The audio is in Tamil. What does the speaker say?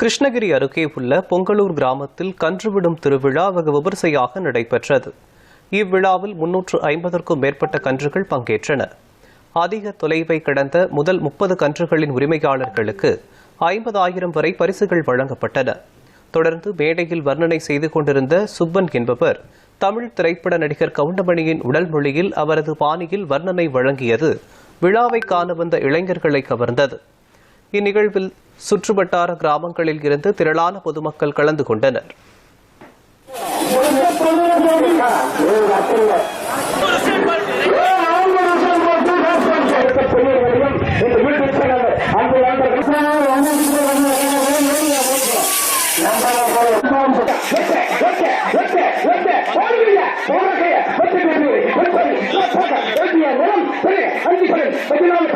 கிருஷ்ணகிரி அருகே உள்ள பொங்கலூர் கிராமத்தில் கன்றுவிடும் திருவிழா வெகு விமரிசையாக நடைபெற்றது. இவ்விழாவில் முன்னூற்று ஐம்பதற்கும் மேற்பட்ட கன்றுகள் பங்கேற்றன. அதிக தொலைவை கடந்த முதல் முப்பது கன்றுகளின் உரிமையாளர்களுக்கு ஐம்பதாயிரம் வரை பரிசுகள் வழங்கப்பட்டன. தொடர்ந்து மேடையில் வர்ணனை செய்து கொண்டிருந்த சுப்பன் என்பவர் தமிழ் திரைப்பட நடிகர் கவுண்டமணியின் உடல் மொழியில் அவரது பாணியில் வர்ணனை வழங்கியது விழாவை காண வந்த இளைஞர்களை கவர்ந்தது. இந்நிகழ்வில் சுற்றுவட்டார கிராமங்களில் இருந்து திரளான பொதுமக்கள் கலந்து கொண்டனர். பெரிய அஞ்சு பேர் பதினாலு